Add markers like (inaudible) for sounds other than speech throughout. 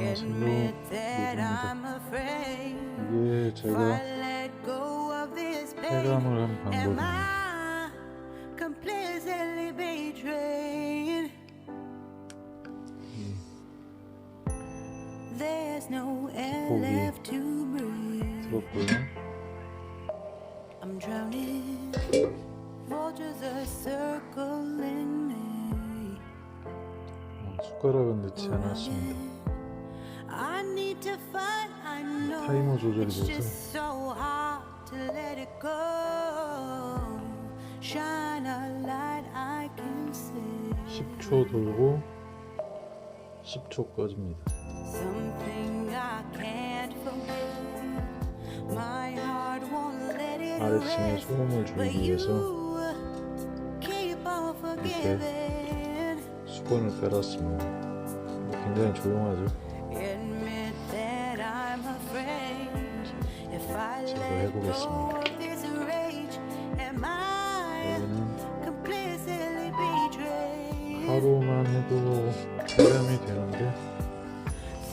Admit that I'm afraid. 이게 If 제가 I let go of this pain, 해감을 한 am 방법입니다. I completely betrayed? There's no air 거기 left to breathe. 들었고요. I'm drowning. Vultures are circling me. 어, 숟가락은 넣지 않았습니다. 타이머 조절이 돼서. 10초 돌고 10초 꺼집니다. 아래층에 But 줄이기 위해서 forgiving. 수건을 깔았습니다. 굉장히 조용하죠. Completely betrayed? 하루만 해도 해감이 되는데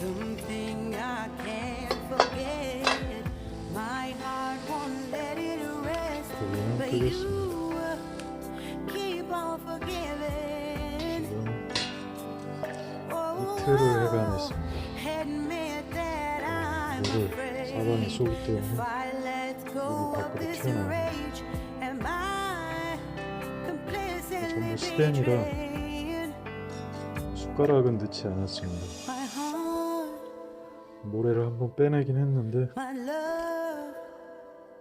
Something I can't forget. My heart won't let it rest. 고기는 But 끄겠습니다. you keep on forgiving. 지금 Oh, 이틀을 해감했습니다. admit that I'm 물을 afraid. 사방에 쏘기 If 때문에 I let go 전부 스팸이라 betrayed? 숟가락은 넣지 않았습니다. 모래를 한번 빼내긴 했는데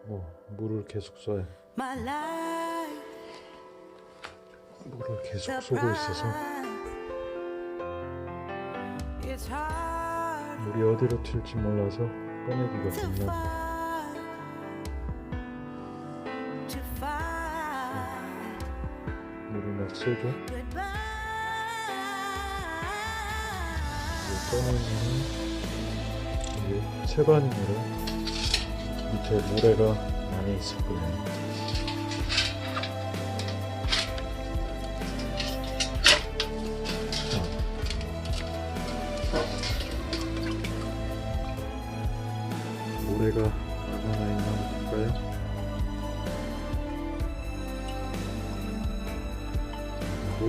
뭐 물을 계속 쏴요. 물을 계속 쏘고 있어서 물이 어디로 튈지 몰라서 꺼내기가 겁나 이제 꺼내면 이게 채반이라 밑에 모래가 많이 있을 거예요.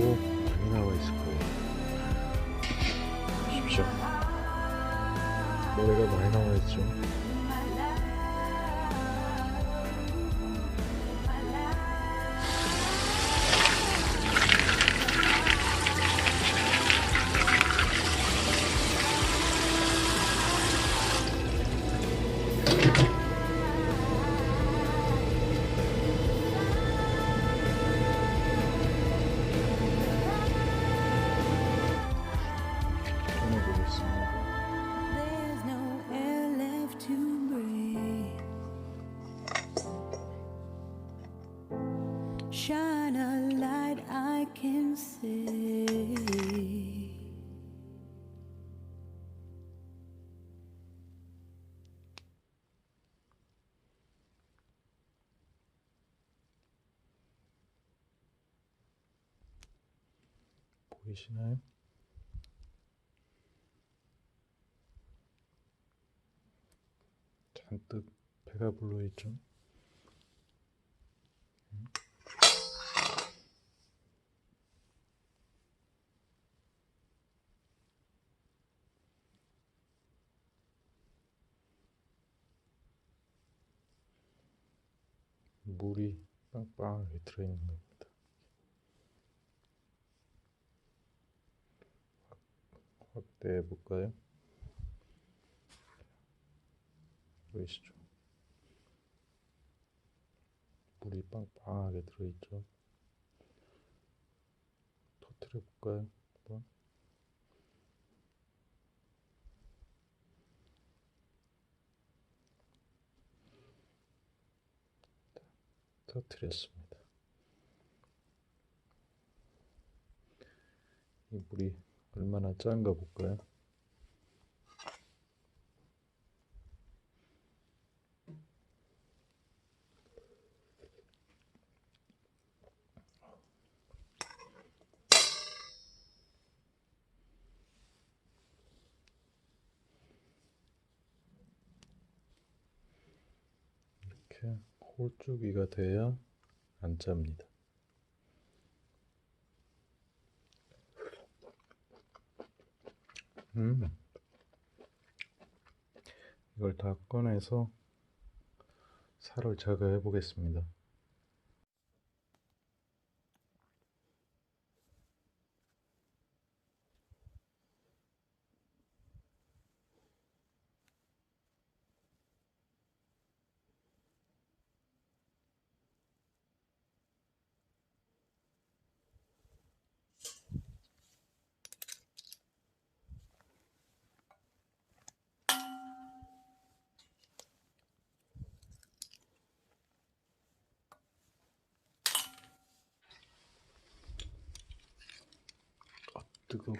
cool. 보이시나요? 잔뜩 배가 불러 있죠. 물이 빵빵하게 들어있는 겁니다. 확- 확대해 볼까요? 보이시죠? 물이 빵빵하게 들어있죠? 터트려 볼까요? 한번? 터트렸습니다. 이 물이 얼마나 짠가 볼까요? 이렇게 홀쭉이가 돼야 안 짭니다. 음. 이걸 다 꺼내서 살을 제거해 보겠습니다. 뜨거워.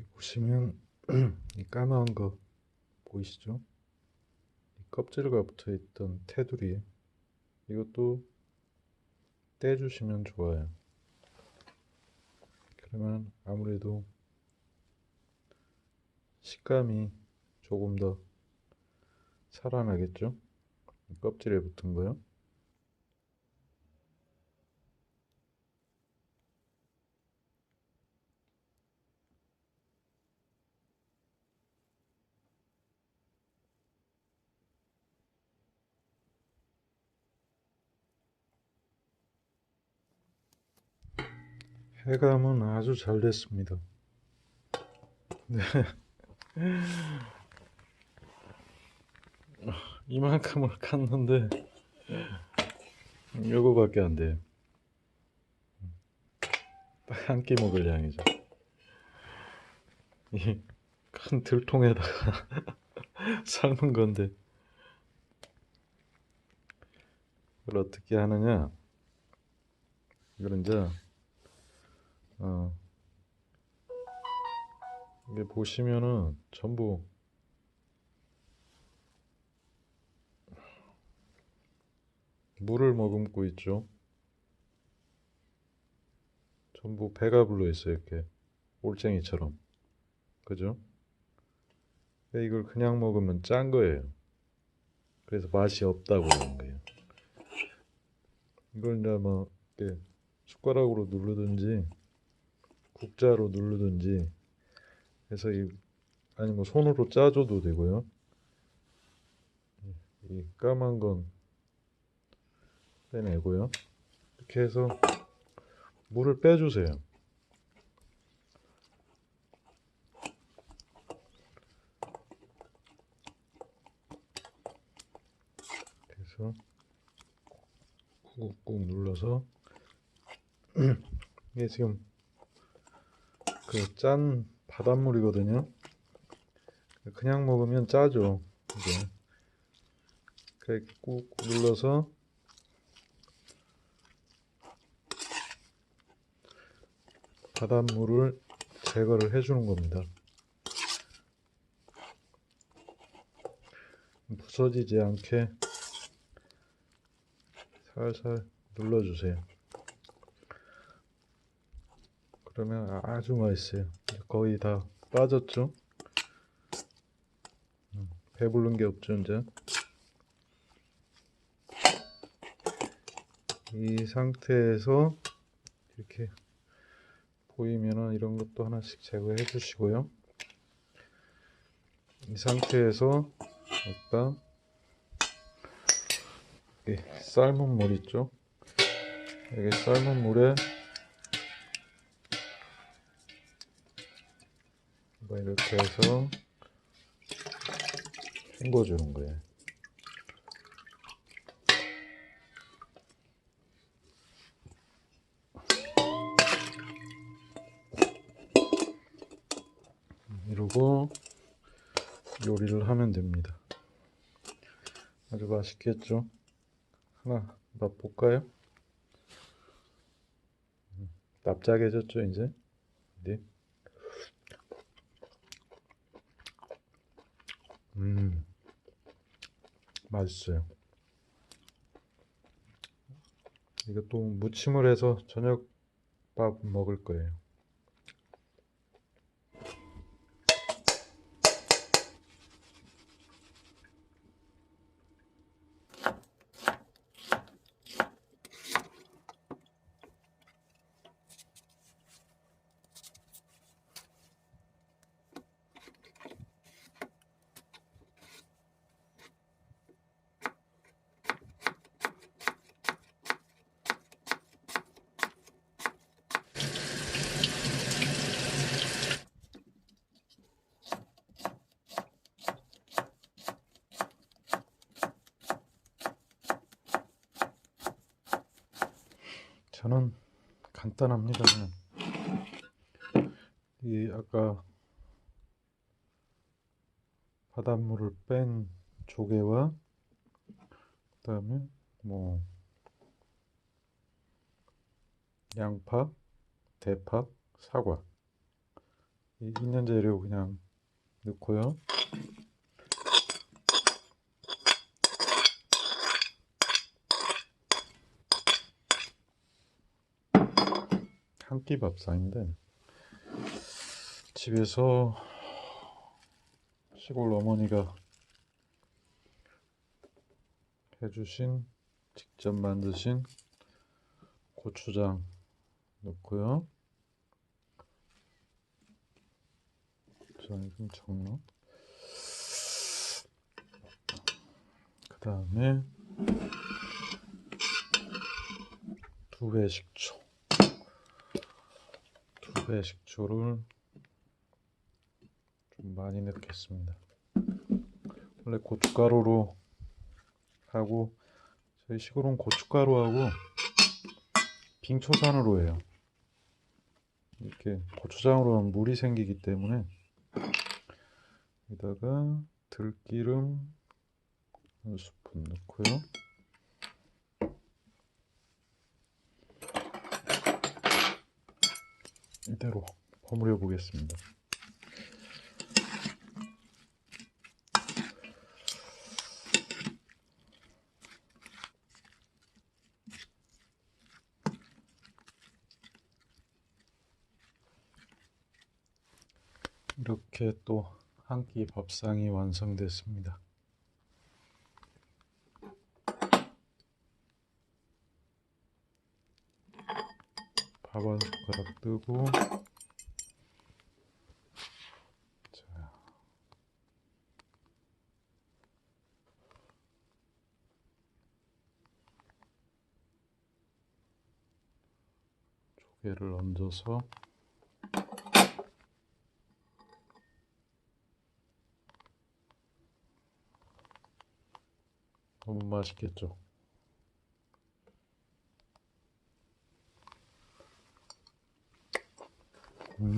여기 보시면 (clears throat) 이 까만 거 보이시죠? 이 껍질과 붙어 있던 테두리 이것도 떼주시면 좋아요. 그러면 아무래도 식감이 조금 더 살아나겠죠? 이 껍질에 붙은 거요. 해감은 아주 잘 됐습니다. 네. (laughs) 이만큼을 깠는데 요거밖에 안 돼요. 딱 한 끼 먹을 양이죠. 이 큰 들통에다가 (laughs) 삶은 건데 이걸 어떻게 하느냐? 이걸 이제 어, 이게 보시면은 전부 물을 머금고 있죠. 전부 배가 불러 있어요, 이렇게 올챙이처럼. 그죠? 이걸 그냥 먹으면 짠 거예요. 그래서 맛이 없다고 그러는 거예요. 이걸 이제 뭐 이렇게 숟가락으로 누르든지 국자로 누르든지 해서 이 아니 뭐 손으로 짜줘도 되고요. 이 까만 건 빼내고요. 이렇게 해서 물을 빼주세요. 그래서 꾹꾹 눌러서 (clears throat) 이게 지금 그 짠 바닷물이거든요. 그냥 먹으면 짜죠. 이게 꾹 눌러서 바닷물을 제거를 해주는 겁니다. 부서지지 않게 살살 눌러주세요. 그러면 아주 맛있어요. 거의 다 빠졌죠? 음, 배부른 게 없죠, 이제. 이 상태에서 이렇게 보이면은 이런 것도 하나씩 제거해 주시고요. 이 상태에서 아까 이 삶은 물 있죠? 여기 삶은 물에 이렇게 해서 헹궈주는 거예요. 이러고 요리를 하면 됩니다. 아주 맛있겠죠? 하나 맛볼까요? 음, 납작해졌죠, 이제? 네. 음, 맛있어요. 이것도 무침을 해서 저녁밥 먹을 거예요. 저는 간단합니다. 이 아까 바닷물을 뺀 조개와 그 다음에 뭐 양파, 대파, 사과 이 있는 재료 그냥 넣고요. 한 끼 밥상인데 집에서 시골 어머니가 해주신 직접 만드신 고추장 넣고요. 좀 적나? 그 다음에 두 배 식초. 두배 식초를 좀 많이 넣겠습니다. 원래 고춧가루로 하고 저희 시골은 고춧가루하고 빙초산으로 해요. 이렇게 고추장으로 하면 물이 생기기 때문에 여기다가 들기름 한 스푼 넣고요. 이대로 버무려 보겠습니다. 이렇게 또 한 끼 밥상이 완성됐습니다. 밥 한 숟가락 뜨고. 자. 조개를 얹어서. 너무 맛있겠죠? 음.